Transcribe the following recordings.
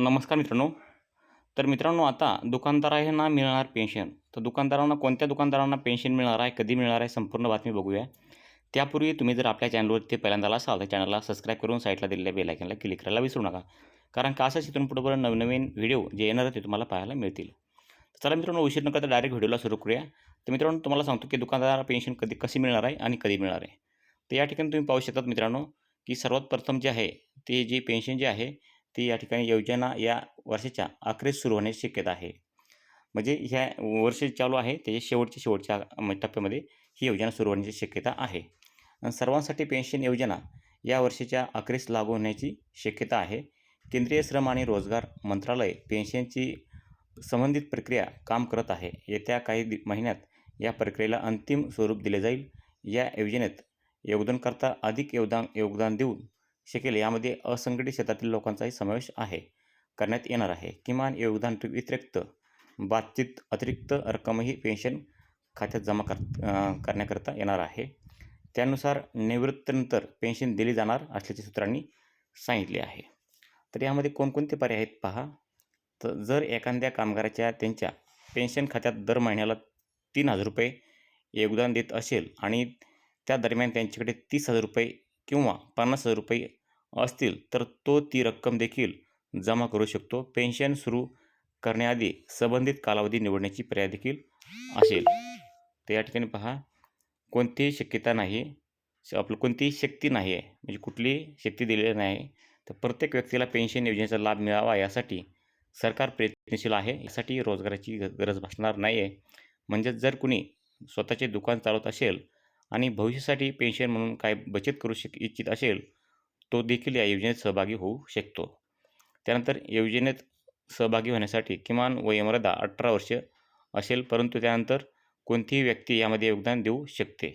नमस्कार मित्रांनो. तर मित्रांनो आता दुकानदारांना मिळणार पेन्शन तर दुकानदारांना कोणत्या दुकानदारांना पेन्शन मिळणार आहे कधी मिळणार आहे संपूर्ण बातमी बघूया. त्यापूर्वी तुम्ही जर आपल्या चॅनलवरती पहिल्यांदा असाल तर चॅनलला सबस्क्राईब करून साईटला दिलेल्या बेलायकनला क्लिक करायला विसरू नका. कारण का असं? इथून पुढे नवनवीन व्हिडिओ जे येणार आहे ते तुम्हाला पाहायला मिळतील. चला मित्रांनो उशीर न करता डायरेक्ट व्हिडिओला सुरू करूया. तर मित्रांनो तुम्हाला सांगतो की दुकानदार पेन्शन कधी कशी मिळणार आहे आणि कधी मिळणार आहे. तर या ठिकाणी तुम्ही पाहू शकतात मित्रांनो की सर्वात प्रथम जे आहे ते जी पेन्शन जे आहे ती या ठिकाणी योजना या वर्षाच्या अखेरीस सुरू होण्याची शक्यता आहे. म्हणजे ह्या वर्ष चालू आहे त्याच्या शेवटच्या शेवटच्या टप्प्यामध्ये ही योजना सुरू होण्याची शक्यता आहे. सर्वांसाठी पेन्शन योजना या वर्षाच्या अखेरीस लागू होण्याची शक्यता आहे. केंद्रीय श्रम आणि रोजगार मंत्रालय पेन्शनची संबंधित प्रक्रिया काम करत आहे. येत्या काही दि महिन्यात या प्रक्रियेला अंतिम स्वरूप दिले जाईल. या योजनेत योगदानकर्ता अधिक योगदान योगदान देऊन शकेल. यामध्ये असंघटित क्षेत्रातील लोकांचाही समावेश आहे. करण्यात येणार आहे. किमान योगदान व्यतिरिक्त बातचीत अतिरिक्त रक्कमही पेन्शन खात्यात जमा कर करण्याकरता येणार आहे. त्यानुसार निवृत्तीनंतर पेन्शन दिली जाणार असल्याचे सूत्रांनी सांगितले आहे. तर यामध्ये कोणकोणते पर्याय आहेत पहा. तर जर एखाद्या कामगाराच्या त्यांच्या पेन्शन खात्यात दर महिन्याला तीन हजार रुपये योगदान देत असेल आणि त्या दरम्यान त्यांच्याकडे तीस हजार रुपये किंवा पन्नास हजार रुपये असतील तर तो ती रक्कम देखील जमा करू शकतो. पेन्शन सुरू करण्याआधी संबंधित कालावधी निवडण्याची पर्याय देखील असेल. तर या ठिकाणी पहा कोणतीही शक्यता नाही. आपलं कोणतीही शक्ती नाही आहे म्हणजे कुठलीही शक्ती दिलेली नाही. तर प्रत्येक व्यक्तीला पेन्शन योजनेचा लाभ मिळावा यासाठी सरकार प्रयत्नशील आहे. यासाठी रोजगाराची गरज भासणार नाही आहे म्हणजेच जर कुणी स्वतःचे दुकान चालवत असेल आणि भविष्यासाठी पेन्शन म्हणून काय बचत करू शक इच्छित असेल तो देखील या योजनेत सहभागी होऊ शकतो. त्यानंतर योजनेत सहभागी होण्यासाठी किमान वयोमर्यादा अठरा वर्ष असेल परंतु त्यानंतर कोणतीही व्यक्ती यामध्ये योगदान देऊ शकते.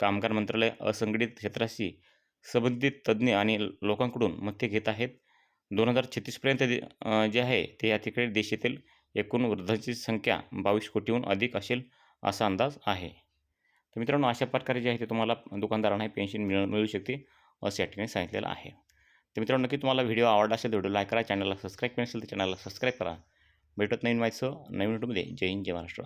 कामगार मंत्रालय असंघटित क्षेत्राशी संबंधित तज्ज्ञ आणि लोकांकडून मते घेत आहेत. दोन हजार छत्तीसपर्यंत जे आहे ते या तिकडे देशातील एकूण वृद्धांची संख्या बावीस कोटीहून अधिक असेल असा अंदाज आहे. तर मित्रांनो अशा प्रकारे जे आहे ते तुम्हाला दुकानदारांना पेन्शन मिळ मिळू शकते. असं या ठिकाणी सांगितलेलं आहे. तर मित्रांनो नक्की तुम्हाला व्हिडिओ आवडला असेल तर व्हिडिओ लाईक करा चॅनलला सबस्क्राईब केलं असेल तर चॅनलला सबस्क्राईब करा. भेटत नवीन माहितीसह नवीन व्हिडिओमध्ये जय हिंद जय महाराष्ट्र.